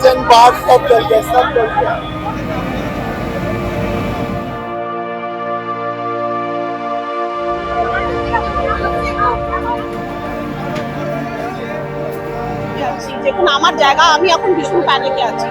Kitchen bath सब जल गया सब जल गया আছি দেখুন আমার জায়গা আমি এখন ভীষণ প্যানিকে আছি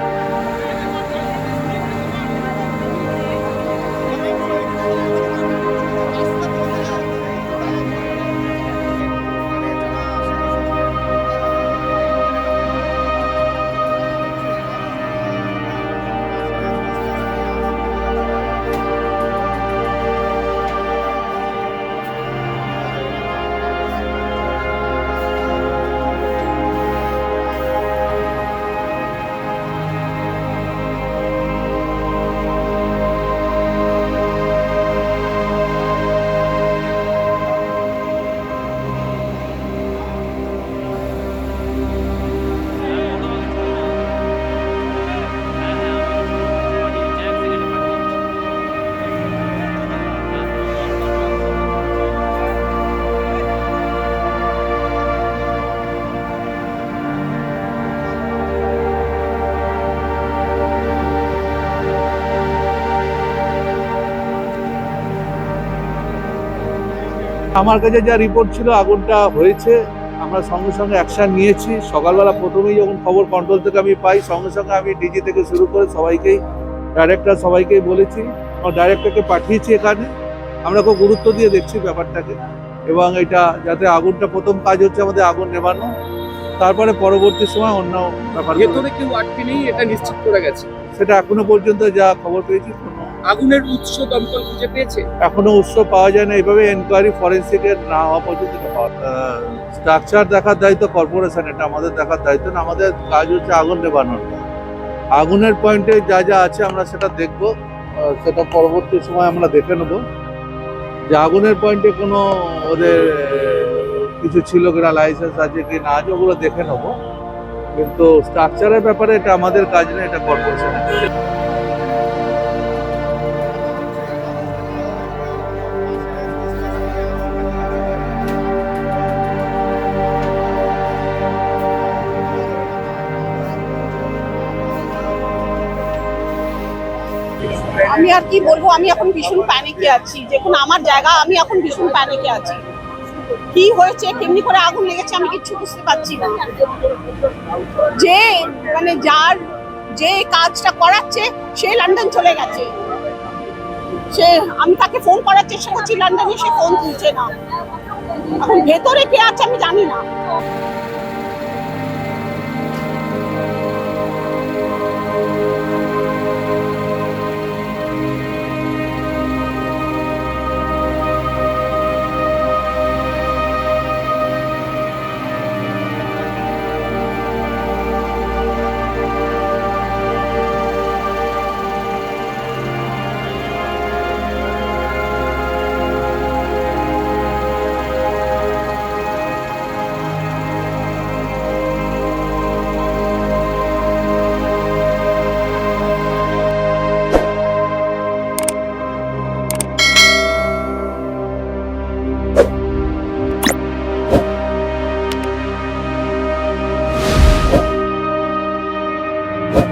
আমার কাছে যা রিপোর্ট ছিল আগুনটা হয়েছে। আমরা সঙ্গে সঙ্গে অ্যাকশন নিয়েছি। সকালবেলা প্রথমেই যখন খবর কন্ট্রোল থেকে আমি পাই সঙ্গে সঙ্গে আমি ডিজি থেকে শুরু করে সবাইকেই ডাইরেক্টর সবাইকেই বলেছি। আমার ডাইরেক্টরকে পাঠিয়েছি এখানে। আমরা খুব গুরুত্ব দিয়ে দেখছি ব্যাপারটাকে। এবং এটা যাতে আগুনটা প্রথম কাজ হচ্ছে আমাদের আগুন নেভানো। তারপরে পরবর্তী সময় অন্য ব্যাপার ভেতরে কেউ আটকে নেই এটা নিশ্চিত করে গেছে। সেটা এখনও পর্যন্ত যা খবর পেয়েছি আগুনের উৎস দমকল খুঁজে পেয়েছে? এখনও উৎস পাওয়া যায় না, এভাবে এনকোয়ারি ফরেন্সিকের না হওয়া পর্যন্ত স্ট্রাকচার দেখার দায়িত্ব কর্পোরেশন এটা আমাদের দেখার দায়িত্ব না, আমাদের কাজ হচ্ছে আগুন নেবানোর আগুনের পয়েন্টে যা যা আছে আমরা সেটা দেখব সেটা পরবর্তী সময় আমরা দেখে নেব। যে আগুনের পয়েন্টে কোনো ওদের কিছু ছিল কিনা লাইসেন্স আছে কি না আছে ওগুলো দেখে নেব। কিন্তু স্ট্রাকচারের ব্যাপারে এটা আমাদের কাজ না, এটা কর্পোরেশনের আমি আর কি বলব, আমি এখন ভীষণ প্যানিকে আছি। দেখুন, আমার জায়গা, আমি এখন ভীষণ প্যানিকে আছি। কি হয়েছে, কেমনি করে আগুন লেগেছে, আমি কিচ্ছু বুঝতে পারছি না। যে মানে যার যে কাজটা করাচ্ছে, সে লন্ডন চলে গেছে। সে, আমি তাকে ফোন করার চেষ্টা করছি লন্ডনে সে ফোন তুলছে না। এখন ভেতরে কে আছে আমি জানি না।